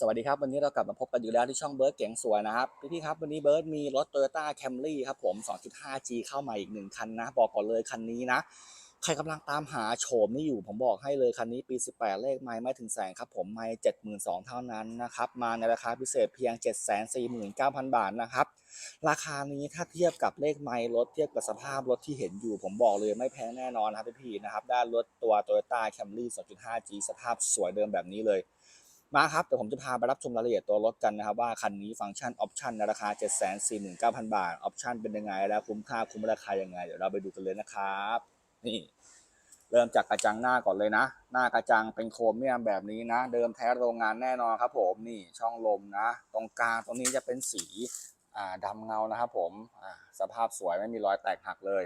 สวัสดีครับ วันนี้เรากลับมาพบกันอยู่แล้วที่ช่องเบิร์ดเก๋งสวยนะครับพี่ๆครับวันนี้เบิร์ดมีรถ Toyota Camry ครับผม 2.5G เข้ามาอีกหนึ่งคันนะ บอกก่อนเลยคันนี้นะ ใครกำลังตามหาโฉมนี่อยู่ผมบอกให้เลยคันนี้ปี 18 เลขไม่ไม่ถึงแสนครับผมไม่72,000 เท่านั้นนะครับ มาในราคาพิเศษเพียง 749,000 บาทนะครับ ราคานี้ถ้าเทียบกับเลขไมล์รถเทียบกับสภาพรถที่เห็นอยู่ ผมบอกเลยไม่แพงแน่นอนนะครับพี่นะครับด้านรถตัว Toyota Camry 2.5G สภาพสวยเดิมแบบนี้เลย มาครับเดี๋ยวผมจะพาไปรับชมรายละเอียดตัวรถกันนะครับ ว่าคันนี้ฟังก์ชันออปชันในราคา 749,000 บาทออปชันเป็นยังไง แล้วคุ้มค่าคุ้มราคายังไง เดี๋ยวเราไปดูกันเลยนะครับนี่เริ่มจากกระจังหน้าก่อนเลยนะ หน้ากระจังเป็นโครเมียมแบบนี้นะ เดิมแท้โรงงานแน่นอนครับ ผมนี่ช่องลมนะ ตรงกลางตรงนี้จะเป็นสีอ่าดำเงานะครับผมสภาพสวยไม่มีรอยแตกหักเลย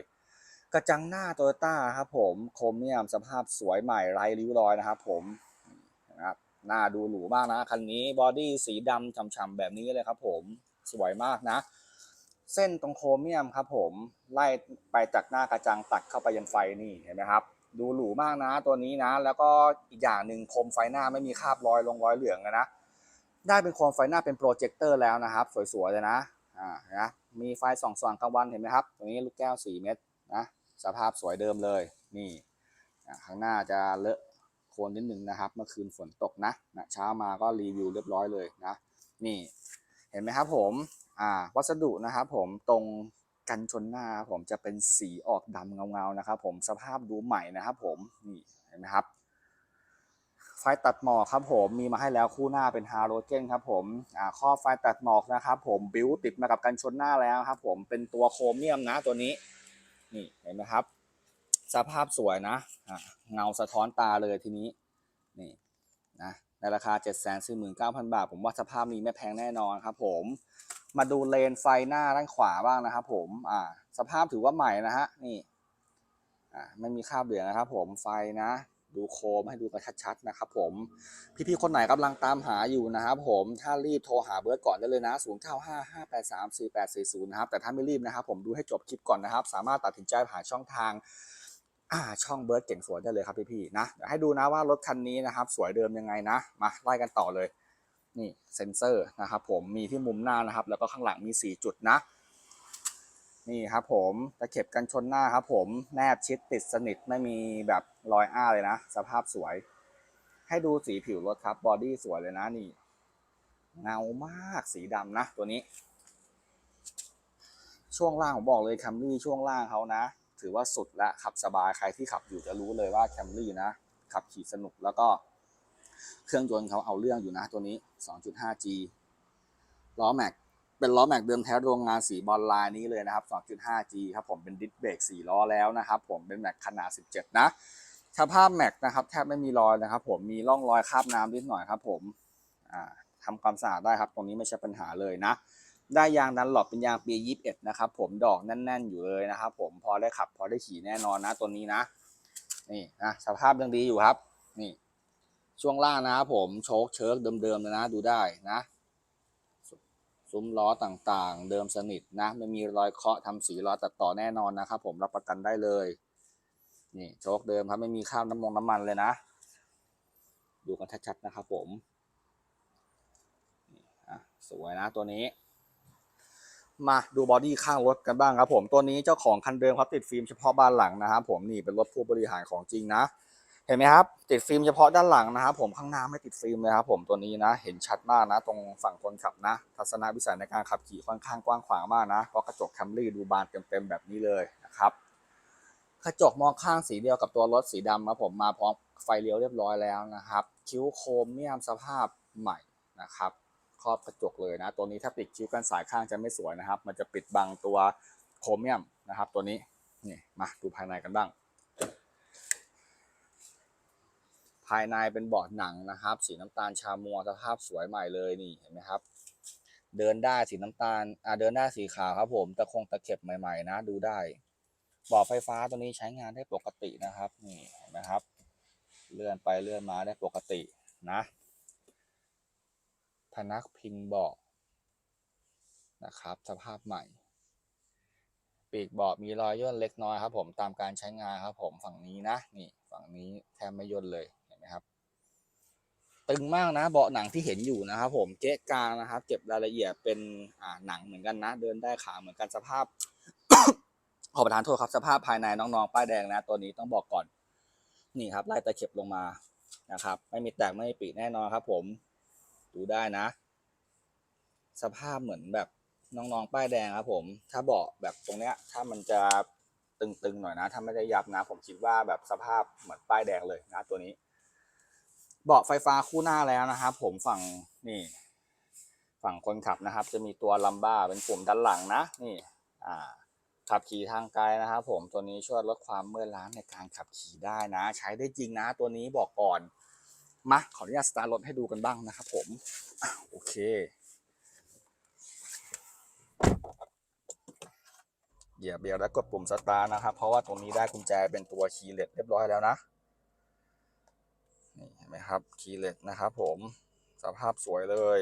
กระจังหน้าโตโยต้าครับผมโครเมียมสภาพสวยใหม่ไร้ริ้วรอยนะครับผม หน้าดูหรูมากนะ คันนี้บอดี้สีดำฉ่ำๆแบบนี้เลยครับผมสวยมากนะ เส้นตรงโครเมียมครับผมไล่ไปจากหน้ากระจังตัดเข้าไปยันไฟนี่เห็นไหมครับ ดูหรูมากนะตัวนี้นะ แล้วก็อีกอย่างหนึ่งโคมไฟหน้าไม่มีคราบรอยลงรอยเหลืองนะได้เป็นโคมไฟหน้าเป็นโปรเจคเตอร์แล้วนะครับ สวยๆเลยนะอ่านะมีไฟส่องสว่างกลางวันเห็นไหมครับตรงนี้ลูกแก้ว 4 เม็ดนะสภาพสวยเดิมเลยนี่ข้างหน้าจะเลอะ โคนนิดหนึ่งนะครับ เมื่อคืนฝนตกนะนะเช้ามาก็รีวิวเรียบร้อยเลยนะ นี่เห็นไหมครับผมอ่าวัสดุนะครับผมตรงกันชนหน้าผมจะเป็นสีออกดำเงาๆนะครับ ผมสภาพดูใหม่นะครับ ผมนี่เห็นไหมครับไฟตัดหมอกครับผมมีมาให้แล้วคู่หน้าเป็นฮาโลเจนครับผมอ่าข้อไฟตัดหมอกนะครับ ผมบิวติดมากับกันชนหน้าแล้วครับ ผมเป็นตัวโครเมียมนะตัวนี้ นี่เห็นไหมครับ สภาพสวยนะเงาสะท้อนตาเลยทีนี้นี่นะในราคา 7 4 9 0 0 0 บาท ผมว่าสภาพนี้ไม่แพงแน่นอนครับผมมาดูเลนไฟหน้าด้านขวาบ้างนะครับผมอ่าสภาพถือว่าใหม่นะฮะนี่อ่าไม่มีคราบเหลืองนะครับผมไฟนะดูโคมให้ดูกันชัดๆนะครับผมพี่ๆคนไหนกำลังตามหาอยู่นะครับผมถ้ารีบโทรหาเบิร์ดก่อนได้เลยนะ 0955834840นะครับแต่ถ้าไม่รีบนะครับผมดูให้จบคลิปก่อนนะครับ สามารถตัดสินใจผ่านช่องทาง ช่องเบิร์ดเก่งสวยได้เลยครับพี่ๆนะเดี๋ยวให้ดูนะว่ารถคันนี้นะครับ สวยเดิมยังไงนะ มาไล่กันต่อเลย นี่เซ็นเซอร์นะครับผมมีที่มุมหน้านะครับ แล้วก็ข้างหลังมี 4 จุดนะ นี่ครับผมตะเข็บกันชนหน้าครับผมแนบชิดติดสนิทไม่มีแบบรอยอ้าเลยนะ สภาพสวย ให้ดูสีผิวรถครับบอดี้สวยเลยนะนี่เงามากสีดำนะ ตัวนี้ ช่วงล่างผมบอกเลยแคมรี่ช่วงล่างเขานะ ถือว่าสุดและขับสบายใครที่ขับอยู่จะรู้เลยว่าแคมรี่นะ ขับขี่สนุกแล้วก็เครื่องยนต์เขาเอาเรื่องอยู่นะตัวนี้ 2.5G ล้อแม็กเป็นล้อแม็กเดิมแท้โรงงานสีบอลลายนี้เลยนะครับ 2.5G ครับผมเป็นดิสเบรก4ล้อแล้วนะครับ ผมเป็นแม็กขนาด 17 นะสภาพแม็กนะครับแทบไม่มีรอยนะครับ ผมมีร่องรอยคราบน้ำนิดหน่อยครับ ผมอ่าทำความสะอาดได้ครับ ตรงนี้ไม่ใช่ปัญหาเลยนะ ได้ยางดันหลอดเป็นยางปี21นะครับผมดอกแน่น ๆ อยู่เลยนะครับผมพอได้ขับ พอได้ขี่แน่นอนนะตัวนี้นะ นี่นะสภาพยังดีอยู่ครับ นี่ ช่วงล่างนะครับผมโชคเชิร์กเดิมๆเลยนะดูได้นะซุ้มล้อต่างๆ เดิมสนิทนะไม่มีรอยเคาะทำสีล้อตัดต่อแน่นอนนะครับผมรับประกันได้เลยนี่โชคเดิมครับไม่มีข้าวน้ำมงน้ำมันเลยนะ ดูกันชัดๆนะครับผมนี่อะสวยนะตัวนี้ มาดูบอดี้ข้างรถกันบ้างครับผมตัวนี้เจ้าของคันเดิมครับติดฟิล์มเฉพาะบ้านหลังนะครับผมนี่เป็นรถผู้บริหารของจริงนะ เห็นไหมครับติดฟิล์มเฉพาะด้านหลังนะครับผมข้างหน้าไม่ติดฟิล์มเลยครับผมตัวนี้นะ เห็นชัดมากนะ ตรงฝั่งคนขับนะ ทัศนวิสัยในการขับขี่ค่อนข้างกว้างขวางมากนะเพราะกระจกแคมรี่ดูบานเต็มๆแบบนี้เลยนะครับกระจกมองข้างสีเดียวกับตัวรถสีดำครับผมมาพร้อมไฟเลี้ยวเรียบร้อยแล้วนะครับ คิ้วโครเมียมสภาพใหม่นะครับ ครอบกระจกเลยนะ ตัวนี้ถ้าปิดคิ้วกันสายข้างจะไม่สวยนะครับ มันจะปิดบังตัวโครเมียมนะครับ ตัวนี้นี่มาดูภายในกันบ้าง ภายในเป็นเบาะหนังนะครับ สีน้ำตาลชามัวสภาพสวยใหม่เลยนี่เห็นไหมครับ เดินได้สีน้ำตาลอ่าเดินได้สีขาวครับ ผมตะคงตะเข็บใหม่ ๆ นะ ดูได้เบาะไฟฟ้าตัวนี้ใช้งานได้ปกตินะครับ นี่เห็นไหมครับ เลื่อนไปเลื่อนมาได้ปกตินะ พนักพิงเบาะนะครับ สภาพใหม่ ปีกเบาะมีรอยย่นเล็กน้อยครับ ผมตามการใช้งานครับ ผมฝั่งนี้นะนี่ฝั่งนี้แทบไม่ย่นเลยเห็นไหมครับ ตึงมากนะ เบาะหนังที่เห็นอยู่นะครับ ผมเก๊กลางนะครับ เก็บรายละเอียดเป็นอ่าหนังเหมือนกันนะ เดินได้ขาเหมือนกันสภาพขอประทานโทษครับสภาพภายในน้องๆป้ายแดงนะ ตัวนี้ต้องบอกก่อน นี่ครับไล่ตะเข็บลงมานะครับ ไม่มีแตกไม่มีปีแน่นอนครับ ผม ดูได้นะ สภาพเหมือนแบบน้องๆ ป้ายแดงครับผม ถ้าเบาะแบบตรงเนี้ย ถ้ามันจะตึงๆหน่อยนะ ถ้าไม่ได้ยับนะ ผมคิดว่าแบบสภาพเหมือนป้ายแดงเลยนะตัวนี้ เบาะไฟฟ้าคู่หน้าแล้วนะครับผมฝั่งนี่ฝั่งคนขับนะครับ จะมีตัวลัมบ้าเป็นปุ่มด้านหลังนะ นี่ อ่า ขับขี่ทางไกลนะครับผมตัวนี้ช่วยลดความเมื่อยล้าในการขับขี่ได้นะ ใช้ได้จริงนะ ตัวนี้บอกก่อน มาขออนุญาตสตาร์ทรถให้ดูกันบ้างนะครับผมโอเค เหยียบเบียร์แล้วกดปุ่มสตาร์ทนะครับ เพราะว่าตรงนี้ได้กุญแจเป็นตัวคีย์เลสเรียบร้อยแล้วนะนี่เห็นไหมครับคีย์เลสนะครับผมสภาพสวยเลย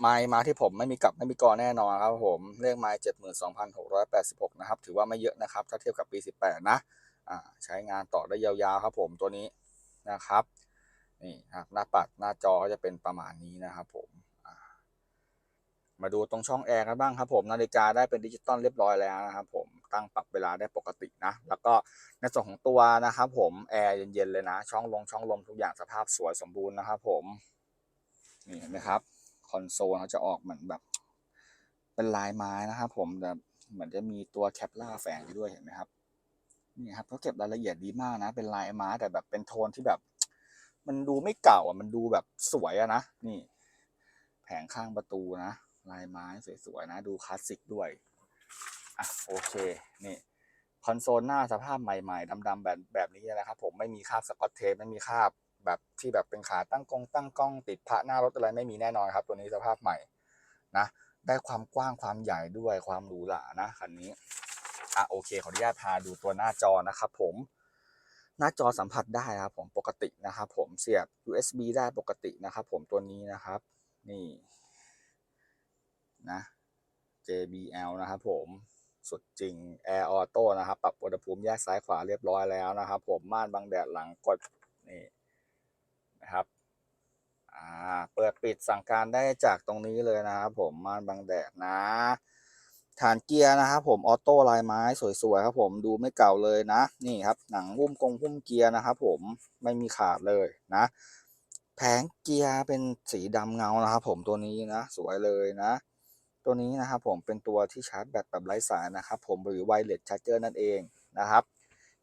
ไมล์มาที่ผมไม่มีกลับไม่มีกอแน่นอนครับผมเลขไมล์เจ็ดหมื่นสองพันหกร้อยแปดสิบหกนะครับถือว่าไม่เยอะนะครับ ถ้าเทียบกับปีสิบแปดนะอ่าใช้งานต่อได้ยาวๆครับผมตัวนี้นะครับ นี่ครับหน้าปัดหน้าจอก็จะเป็นประมาณนี้นะครับผมมาดูตรงช่องแอร์กันบ้างครับผมนาฬิกาได้เป็นดิจิตอลเรียบร้อยแล้วนะครับผมตั้งปรับเวลาได้ปกตินะ แล้วก็ในส่วนของตัวนะครับผมแอร์เย็นๆเลยนะ ช่องลงช่องลมทุกอย่างสภาพสวยสมบูรณ์นะครับผมนี่เห็นไหมครับคอนโซลเขาจะออกเหมือนแบบเป็นลายไม้นะครับผมแต่เหมือนจะมีตัวแคปล่าแฝงอยู่ด้วยเห็นไหมครับนี่ครับเขาเก็บรายละเอียดดีมากนะ เป็นลายไม้แต่แบบเป็นโทนที่แบบ มันดูไม่เก่าอะ มันดูแบบสวยอะนะ นี่ แผงข้างประตูนะ ลายไม้สวยๆนะ ดูคลาสสิกด้วย อะโอเค นี่คอนโซลหน้าสภาพใหม่ๆดำๆแบบแบบนี้นะครับผมไม่มีคราบสกอตเทปไม่มีคราบแบบที่แบบเป็นขาตั้งกงตั้งกล้องติดพระหน้ารถอะไรไม่มีแน่นอนครับ ตัวนี้สภาพใหม่นะ ได้ความกว้างความใหญ่ด้วยความหรูหรานะคันนี้อะโอเคขออนุญาตพาดูตัวหน้าจอนะครับผม หน้าจอสัมผัสได้ครับผมปกตินะครับผมเสียบ USB ได้ปกตินะครับผมตัวนี้นะครับ นี่นะ JBL นะครับผมสุดจริง Air Auto นะครับปรับอุณหภูมิแยกซ้ายขวาเรียบร้อยแล้วนะครับ ผมม่านบังแดดหลังกดนี่นะครับอ่าเปิดปิดสั่งการได้จากตรงนี้เลยนะครับผมม่านบังแดดนะ ฐานเกียร์นะครับผมออโต้ลายไม้สวยๆครับผมดูไม่เก่าเลยนะ นี่ครับหนังหุ้มกงหุ้มเกียร์นะครับผมไม่มีขาดเลยนะ แผงเกียร์เป็นสีดำเงานะครับผมตัวนี้นะ สวยเลยนะ ตัวนี้นะครับผมเป็นตัวที่ชาร์จแบตแบบไร้สายนะครับผมหรือไวเลสชาร์จเจอร์นั่นเองนะครับ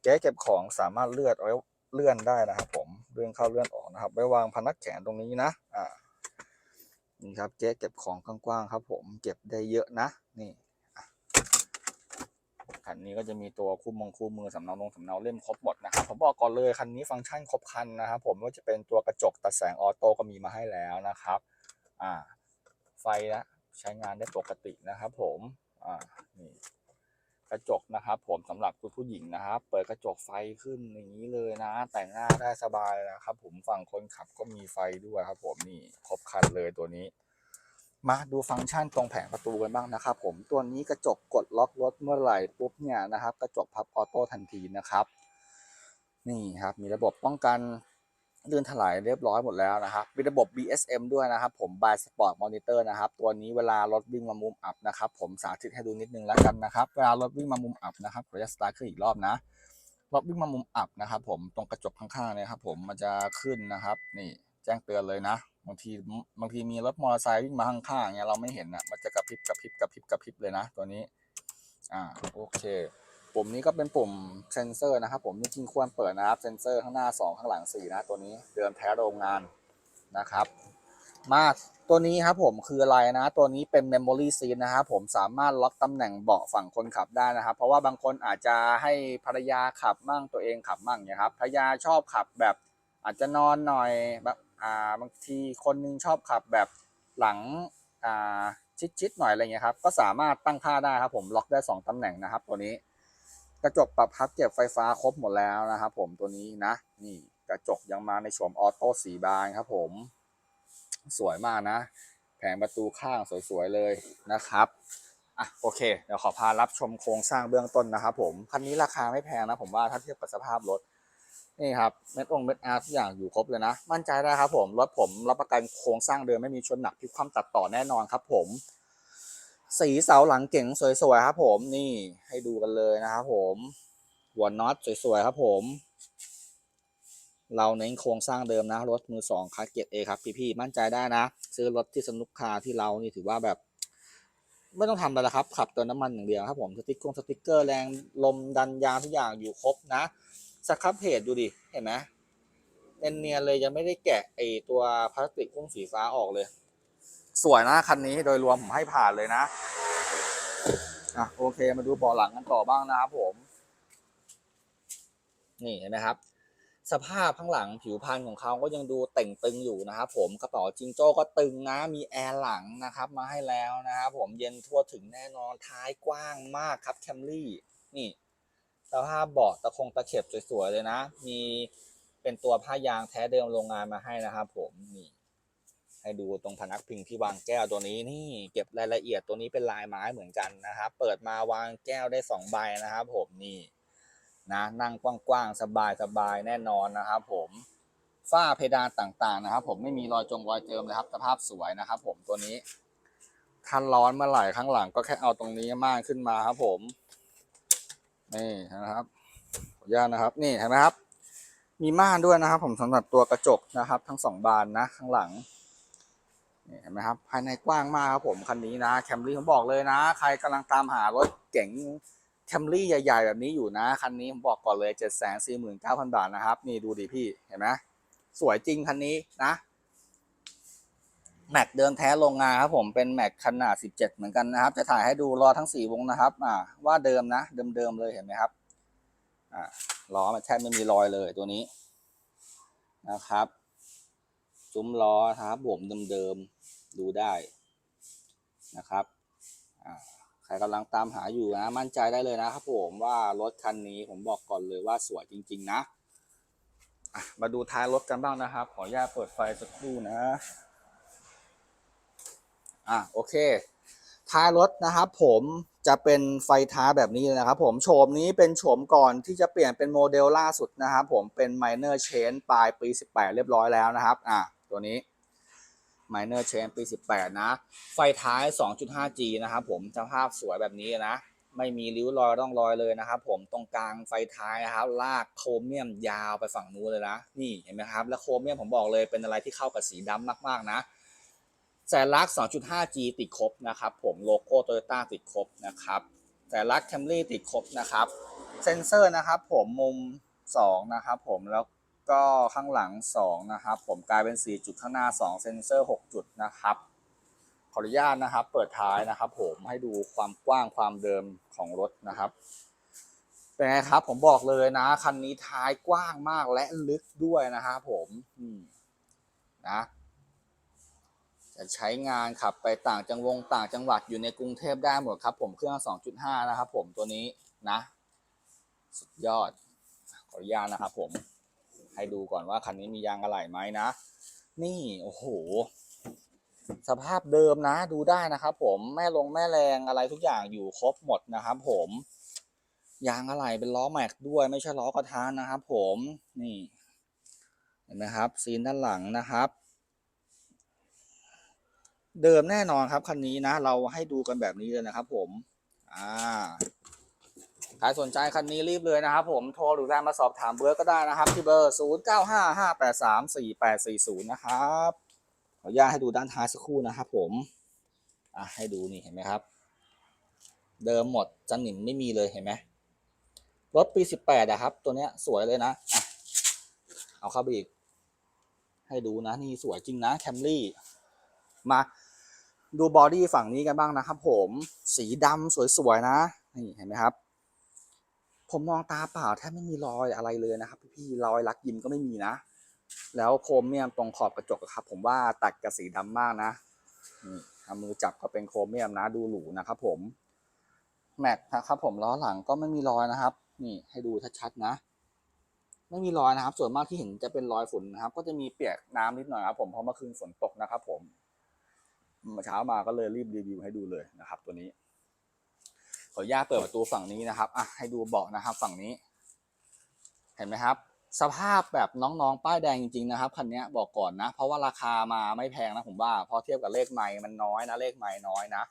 แก๊สเก็บของสามารถเลื่อนไว้เลื่อนได้นะครับผมเลื่อนเข้าเลื่อนออกนะครับไว้วางพนักแขนตรงนี้นะอ่านี่ครับแก๊สเก็บของกว้างๆครับ ผมเก็บได้เยอะนะนี่ คันนี้ก็จะมีตัวคู่มงคู่มือสำเนาลงสำเนาเล่มครบหมดนะครับผมบอกก่อนเลยคันนี้ฟังก์ชันครบคันนะครับผมว่าจะเป็นตัวกระจกตัดแสงออโต้ก็มีมาให้แล้วนะครับอ่าไฟนะใช้งานได้ปกตินะครับผมอ่านี่กระจกนะครับ ผมสำหรับคุณผู้หญิงนะครับ เปิดกระจกไฟขึ้นอย่างนี้เลยนะ แต่งหน้าได้สบายนะครับ ผมฝั่งคนขับก็มีไฟด้วยครับ ผมนี่ครบคันเลยตัวนี้ มาดูฟังก์ชันตรงแผงประตูกันบ้างนะครับผมตัวนี้กระจกกดล็อกรถเมื่อไหร่ปุ๊บเนี่ยนะครับกระจกพับออโต้ทันทีนะครับนี่ครับมีระบบป้องกันเลื่อนถลายเรียบร้อยหมดแล้วนะครับมีระบบ BSM ด้วยนะครับ ผม By Sport Monitor นะครับ ตัวนี้เวลารถวิ่งมามุมอับนะครับ ผมสาธิตให้ดูนิดนึงแล้วกันนะครับ เวลารถวิ่งมามุมอับนะครับขอจะสตาร์ทขึ้นอีกรอบนะรถวิ่งมามุมอับนะครับ ผมตรงกระจกข้างๆเนี่ยครับ ผมมันจะขึ้นนะครับ นี่ แจ้งเตือนเลยนะบางทีบางทีมีรถมอเตอร์ไซค์วิ่งมาข้างๆเนี่ยเราไม่เห็นอะมันจะกระพริบกระพริบกระพริบกระพริบเลยนะตัวนี้อ่าโอเคปุ่มนี้ก็เป็นปุ่มเซนเซอร์นะครับผมจริงๆควรเปิดนะครับเซนเซอร์ข้างหน้า 2 ข้างหลัง 4 นะ ตัวนี้เดิมแท้โรงงานนะครับ มาตัวนี้ครับผมคืออะไรนะ ตัวนี้เป็น Memory Seat นะครับผมสามารถล็อกตำแหน่งเบาะฝั่งคนขับได้นะครับ เพราะว่าบางคนอาจจะให้ภรรยาขับมั่งตัวเองขับมั่งเนี่ยครับภรรยาชอบขับแบบอาจจะนอนหน่อยแบบ อ่าบางทีคนนึงชอบขับแบบหลังอ่าชิดๆหน่อยอะไรเงี้ยครับก็สามารถตั้งค่าได้ครับผมล็อกได้ 2 ตำแหน่งนะครับ ตัวนี้กระจกปรับพับเก็บไฟฟ้าครบหมดแล้วนะครับผมตัวนี้นะนี่กระจกยังมาในโฉมออโต้สีบานครับผม สวยมากนะ แผงประตูข้างสวยๆเลยนะครับอะโอเค เดี๋ยวขอพารับชมโครงสร้างเบื้องต้นนะครับผมคันนี้ราคาไม่แพงนะผมว่าถ้าเทียบกับสภาพรถ นี่ครับเม็ดองเม็ดอาร์ทุกอย่างอยู่ครบเลยนะ มั่นใจได้ครับผมรถผมรับประกันโครงสร้างเดิมไม่มีชนหนักพิคว่ำตัดต่อแน่นอนครับผม สีเสาหลังเก่งสวยๆครับ ผมนี่ให้ดูกันเลยนะครับผมหัวน็อตสวยๆครับผม เราเน้นโครงสร้างเดิมนะ รถมือสองคัสเกียร์เอครับพี่ๆมั่นใจได้นะ ซื้อรถที่สนุกคาที่เรานี่ถือว่าแบบไม่ต้องทำอะไรละครับขับเติมน้ำมันอย่างเดียวครับผมสติ๊กเกอร์สติ๊กเกอร์แรงลมดันยางทุกอย่างอยู่ครบนะ สครับเพจดูดิ เห็นไหมเนียนๆเลยยังไม่ได้แกะไอตัวพลาสติกพุ่งสีฟ้าออกเลย สวยนะคันนี้โดยรวมผมให้ผ่านเลยนะอะโอเคมาดูเบาะหลังกันต่อบ้างนะครับผม นี่เห็นไหมครับ สภาพข้างหลังผิวพรรณของเขาก็ยังดูเต่งตึงอยู่นะครับผมกระเป๋าจิงโจ้ก็ตึงนะมีแอร์หลังนะครับ มาให้แล้วนะครับผมเย็นทั่วถึงแน่นอนท้ายกว้างมากครับแคมรี่นี่ สภาพเบาะตะคงตะเข็บสวยๆเลยนะ มีเป็นตัวผ้ายางแท้เดิมโรงงานมาให้นะครับ ผมนี่ให้ดูตรงพนักพิงที่วางแก้วตัวนี้นี่เก็บรายละเอียดตัวนี้เป็นลายไม้เหมือนกันนะครับ เปิดมาวางแก้วได้สองใบนะครับ ผมนี่นะนั่งกว้างๆสบายๆแน่นอนนะครับ ผมฝ้าเพดานต่างๆนะครับ ผมไม่มีรอยจงรอยเจิมเลยครับสภาพสวยนะครับ ผมตัวนี้ถ้าร้อนเมื่อไหร่ข้างหลังก็แค่เอาตรงนี้ม่านขึ้นมาครับ ผม นี่นะครับขออนุญาตนะครับ นี่เห็นไหมครับ มีม่านด้วยนะครับ ผมสำหรับตัวกระจกนะครับ ทั้งสองบานนะข้างหลังนี่เห็นไหมครับ ภายในกว้างมากครับผมคันนี้นะแคมรี่ผมบอกเลยนะ ใครกำลังตามหารถเก๋งแคมรี่ใหญ่ ๆ แบบนี้อยู่นะคันนี้ผมบอกก่อนเลย7 4 9 0 0 0บาทนะครับ นี่ดูดิพี่เห็นไหมสวยจริงคันนี้นะ แม็กเดิมแท้โรงงานครับผมเป็นแม็กขนาด 17 เหมือนกันนะครับ จะถ่ายให้ดูล้อทั้ง 4 วงนะครับอ่าว่าเดิมนะ เดิมๆเลยเห็นไหมครับอ่าล้อมันแทบไม่มีรอยเลยตัวนี้นะครับซุ้มล้อครับผมเดิมๆดูได้นะครับอ่าใครกำลังตามหาอยู่นะ มั่นใจได้เลยนะครับผมว่ารถคันนี้ผมบอกก่อนเลยว่าสวยจริง ๆ นะอะมาดูท้ายรถกันบ้างนะครับ ขออนุญาตเปิดไฟสักครู่นะ อะโอเคท้ายรถนะครับผมจะเป็นไฟท้ายแบบนี้เลยนะครับผมโฉมนี้เป็นโฉมก่อนที่จะเปลี่ยนเป็นโมเดลล่าสุดนะครับผมเป็น Minor Change ปลายปี 18 เรียบร้อยแล้วนะครับอะตัวนี้ Minor Change ปี 18 นะ ไฟท้าย 2.5G นะครับผมสภาพสวยแบบนี้นะไม่มีริ้วรอยร่องรอยเลยนะครับผมตรงกลางไฟท้ายนะครับ ลากโครเมียมยาวไปฝั่งนู้นเลยนะ นี่เห็นไหมครับ แล้วโครเมียมผมบอกเลยเป็นอะไรที่เข้ากับสีดำมากๆนะ แสนลัก 2.5G ติดครบนะครับผมโลโก้โตโยต้าติดครบนะครับแสนลักแคมรี่ติดครบนะครับ เซนเซอร์นะครับผมมุม 2 นะครับผมแล้วก็ข้างหลัง 2 นะครับ ผมกลายเป็น 4 จุดข้างหน้า 2 เซนเซอร์ 6 จุดนะครับขออนุญาตนะครับ เปิดท้ายนะครับ ผมให้ดูความกว้างความเดิมของรถนะครับเป็นไงครับ ผมบอกเลยนะคันนี้ท้ายกว้างมากและลึกด้วยนะครับผมอืมนะ จะใช้งานขับไปต่างจังหวงต่างจังหวัดอยู่ในกรุงเทพได้หมดครับ ผมเครื่อง 2.5 นะครับ ผมตัวนี้นะ สุดยอด ขออนุญาตนะครับผมให้ดูก่อนว่าคันนี้มียางอะไหล่ไหมนะ นี่โอ้โห สภาพเดิมนะ ดูได้นะครับผมแม่ลงแม่แรงอะไรทุกอย่างอยู่ครบหมดนะครับ ผมยางอะไหล่เป็นล้อแม็กด้วยไม่ใช่ล้อกระทานนะครับ ผมนี่เห็นไหมครับ ซีนด้านหลังนะครับ เดิมแน่นอนครับคันนี้นะ เราให้ดูกันแบบนี้เลยนะครับ ผม อ่าใครสนใจคันนี้รีบเลยนะครับผมโทรหรือไลน์มาสอบถามเบอร์ก็ได้นะครับ ที่เบอร์ 0 9 5 5 8 3 4 8 4 0 นะครับขออนุญาตให้ดูด้านท้ายสักครู่นะครับผม อะให้ดูนี่เห็นไหมครับ เดิมหมดจันหนิมไม่มีเลยเห็นไหมรถปี 18อะครับ ตัวเนี้ยสวยเลยนะอะเอาเข้าไปอีก ให้ดูนะ นี่สวยจริงนะแคมรี่ มาดูบอดี้ฝั่งนี้กันบ้างนะครับ ผมสีดำสวยๆนะนี่เห็นไหมครับ ผมมองตาเปล่าแทบไม่มีรอยอะไรเลยนะครับ พี่ๆรอยลักยิ้มก็ไม่มีนะ แล้วโครเมียมตรงขอบกระจกครับ ผมว่าตัดกับสีดำมากนะนี่เอามือจับก็เป็นโครเมียมนะดูหรูนะครับ ผมแม็กนะครับ ผมล้อหลังก็ไม่มีรอยนะครับ นี่ให้ดูชัดๆนะ ไม่มีรอยนะครับ ส่วนมากที่เห็นจะเป็นรอยฝุ่นนะครับ ก็จะมีเปียกน้ำนิดหน่อยครับผมเพราะเมื่อคืนฝนตกนะครับ ผม เมื่อเช้ามาก็เลยรีบรีวิวให้ดูเลยนะครับ ตัวนี้ ขออนุญาตเปิดประตูฝั่งนี้นะครับอะให้ดูเบาะนะครับ ฝั่งนี้ เห็นไหมครับ สภาพแบบน้องๆ ป้ายแดงจริงๆนะครับคันนี้บอกก่อนนะ เพราะว่าราคามาไม่แพงนะผมว่าพอเทียบกับเลขไม้มันน้อยนะเลขไม้น้อยนะ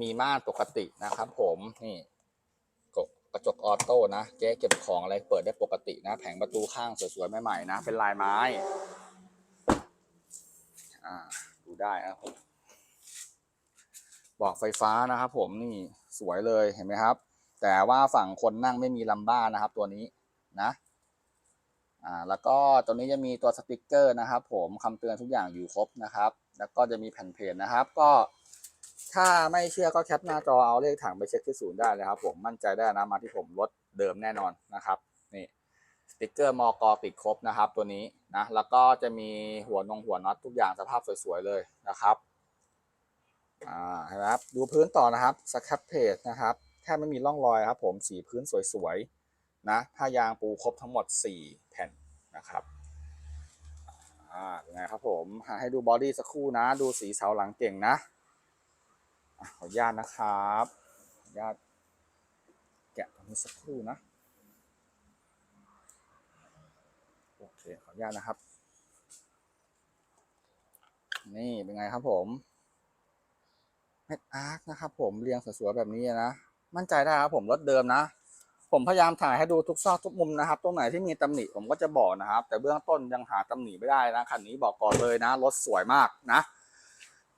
มีม่านปกตินะครับ ผมนี่กกระจกออโต้นะเจ๊เก็บของอะไรเปิดได้ปกตินะ แผงประตูข้างสวยๆใหม่ๆนะ เป็นลายไม้อ่า ดูได้นะครับผมบอกไฟฟ้านะครับ ผมนี่สวยเลยเห็นไหมครับ แต่ว่าฝั่งคนนั่งไม่มีลัมบ้านะครับ ตัวนี้นะอ่าแล้วก็ตัวนี้จะมีตัวสติกเกอร์นะครับ ผมคำเตือนทุกอย่างอยู่ครบนะครับ แล้วก็จะมีแผ่นเพจนะครับ ก็ถ้าไม่เชื่อก็แคปหน้าจอเอาเลขถังไปเช็คที่ศูนย์ได้เลยครับ ผมมั่นใจได้นะมาที่ผมรถเดิมแน่นอนนะครับ ติกเกอร์มอกติดครบนะครับ ตัวนี้นะแล้วก็จะมีหัวนงหัวน็อตทุกอย่างสภาพสวยๆเลยนะครับอ่าเห็นไหมครับดูพื้นต่อนะครับสครับเพจนะครับแทบไม่มีร่องรอยครับ ผมสีพื้นสวยๆนะผ้ายางปูครบทั้งหมด 4 แผ่นนะครับอ่าเป็นไงครับผมให้ดูบอดี้สักครู่นะ ดูสีเสาหลังเก่งนะขออนุญาตนะครับอนุญาตแกะตรงนี้สักครู่นะโอเคขออนุญาตนะครับ นี่เป็นไงครับผมเม็ดอาร์คนะครับผมเรียงสวยๆแบบนี้นะ มั่นใจได้ครับผมรถเดิมนะ ผมพยายามถ่ายให้ดูทุกซอกทุกมุมนะครับ ตรงไหนที่มีตำหนิผมก็จะบอกนะครับ แต่เบื้องต้นยังหาตำหนิไม่ได้นะคันนี้บอกก่อนเลยนะรถสวยมากนะ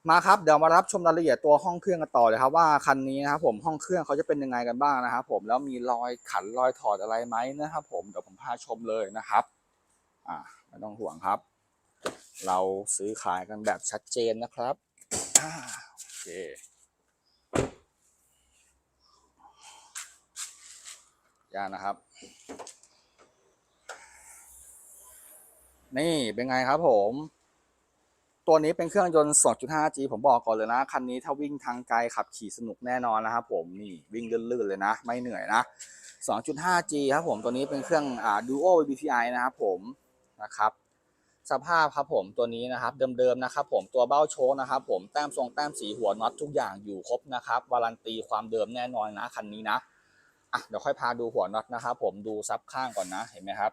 มาครับเดี๋ยวมารับชมรายละเอียดตัวห้องเครื่องกันต่อเลยครับว่าคันนี้นะครับผมห้องเครื่องเขาจะเป็นยังไงกันบ้างนะครับผมแล้วมีรอยขันรอยถอดอะไรไหมนะครับผมเดี๋ยวผมพาชมเลยนะครับ อ่าไม่ต้องห่วงครับ เราซื้อขายกันแบบชัดเจนนะครับโอเคยานะครับ นี่เป็นไงครับผม ตัวนี้เป็นเครื่องยนต์ 2.5G ผมบอกก่อนเลยนะ คันนี้ถ้าวิ่งทางไกลขับขี่สนุกแน่นอนนะครับผมนี่วิ่งลื่นๆเลยนะ ไม่เหนื่อยนะ 2.5G ครับผมตัวนี้เป็นเครื่องอ่า Duo VPI นะครับผม นะครับ สภาพครับผมตัวนี้นะครับเดิมๆนะครับ ผมตัวเบ้าโชคนะครับ ผมแต้มทรงแต้มสีหัวน็อตทุกอย่างอยู่ครบนะครับวารันตีความเดิมแน่นอนนะคันนี้นะอะเดี๋ยวค่อยพาดูหัวน็อตนะครับ ผมดูซับข้างก่อนนะเห็นไหมครับ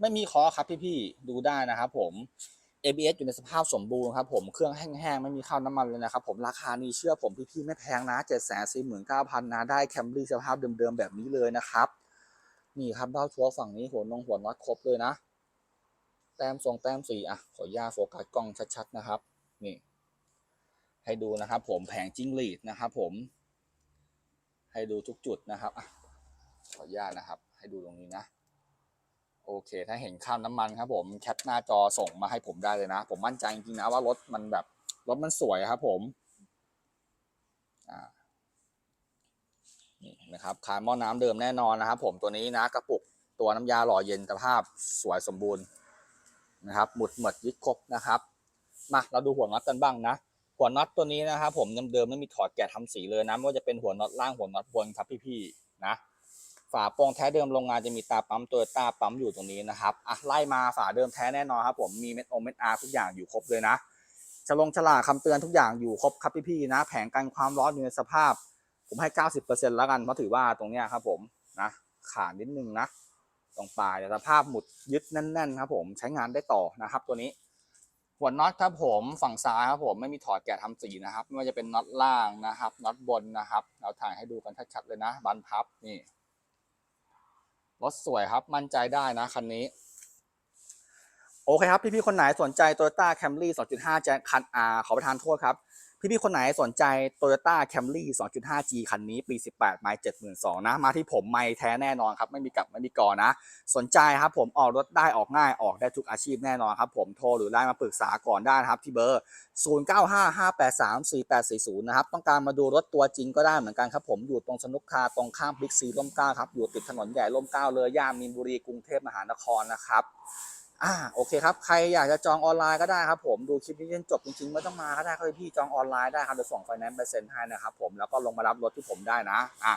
ไม่มีคอครับพี่ๆดูได้นะครับผม ABS อยู่ในสภาพสมบูรณ์ครับผมเครื่องแห้งๆ ไม่มีข้าวน้ำมันเลยนะครับผมราคานี้เชื่อผมพี่ๆไม่แพงนะ 7 4 9 0 0 0นะได้แคมรี่สภาพเดิมๆ แบบนี้เลยนะครับ นี่ครับเบ้าชัวฝั่งนี้หัวนงหัวน็อตครบเลยนะ แต้มทรงแต้มสีอะ ขออนุญาตโฟกัสกล้องชัดๆนะครับ นี่ ให้ดูนะครับผมแผงจิ้งหรีดนะครับผม ให้ดูทุกจุดนะครับอะขออนุญาตนะครับ ให้ดูตรงนี้นะ โอเค ถ้าเห็นข้ามน้ำมันครับ ผมแคปหน้าจอส่งมาให้ผมได้เลยนะ ผมมั่นใจจริงๆนะว่ารถมันแบบรถมันสวยครับผมอ่านี่นะครับคานหม้อน้ำเดิมแน่นอนนะครับ ผมตัวนี้นะกระปุกตัวน้ำยาหล่อเย็นสภาพสวยสมบูรณ์ นะครับ หมุดหมดยึดครบนะครับ มาเราดูหัวน็อตกันบ้างนะ หัวน็อตตัวนี้นะครับผมเดิมๆไม่มีถอดแกะทำสีเลยนะไม่ว่าจะเป็นหัวน็อตล่างหัวน็อตบนครับพี่ๆนะฝาโปร่งแท้เดิมโรงงานจะมีตาปั๊มตัวตาปั๊มอยู่ตรงนี้นะครับอะไล่มาฝาเดิมแท้แน่นอนครับผมมีเม็ดโอเม็ดอาร์ทุกอย่างอยู่ครบเลยนะฉลงฉลากคำเตือนทุกอย่างอยู่ครบครับพี่ๆนะ แผงกันความร้อนอยู่ในสภาพ ผมให้ 90%แล้วกันเพราะถือว่าตรงเนี้ยครับผมนะขาดนิดนึงนะ ตรงปลายแต่สภาพหมุดยึดแน่น ๆ ครับผมใช้งานได้ต่อนะครับตัวนี้หัวน็อตครับผมฝั่งซ้ายครับผมไม่มีถอดแกะทำสีนะครับ ไม่ว่าจะเป็นน็อตล่างนะครับน็อตบนนะครับ เราถ่ายให้ดูกันชัดๆเลยนะบันพับนี่รถสวยครับมั่นใจได้นะคันนี้ โอเคครับพี่ๆคนไหนสนใจ Toyota Camry 2.5จะคันอาขอประทานโทษครับ พี่ๆคนไหนสนใจ Toyota Camry 2.5G คันนี้ปี 18 ไมล์72,000นะ มาที่ผมไม่แท้แน่นอนครับ ไม่มีกลับไม่มีก่อนะ สนใจครับผมออกรถได้ออกง่ายออกได้ทุกอาชีพแน่นอนครับผมโทรหรือไลน์มาปรึกษาก่อนได้นะครับที่เบอร์ 0955834840 นะครับ ต้องการมาดูรถตัวจริงก็ได้เหมือนกันครับผมอยู่ตรงสนุกคาตรงข้ามบิ๊กซีร่มเกล้าครับอยู่ติดถนนใหญ่ร่มเกล้าเลยย่านมีนบุรีกรุงเทพมหานครนะครับ อ่าโอเคครับใครอยากจะจองออนไลน์ก็ได้ครับผมดูคลิปนี้จนจบจริงๆไม่ต้องมาก็ได้ครับพี่จองออนไลน์ได้ครับเดี๋ยวส่งไฟแนนซ์ไปเซ็นให้นะครับผมแล้วก็ลงมารับรถที่ผมได้นะอะ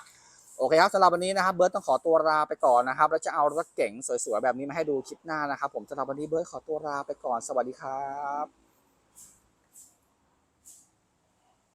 โอเคครับสำหรับวันนี้นะครับเบิร์ตต้องขอตัวลาไปก่อนนะครับแล้วจะเอารถเก๋งสวยๆแบบนี้มาให้ดูคลิปหน้านะครับผมสำหรับวันนี้เบิร์ตขอตัวลาไปก่อนสวัสดีครับ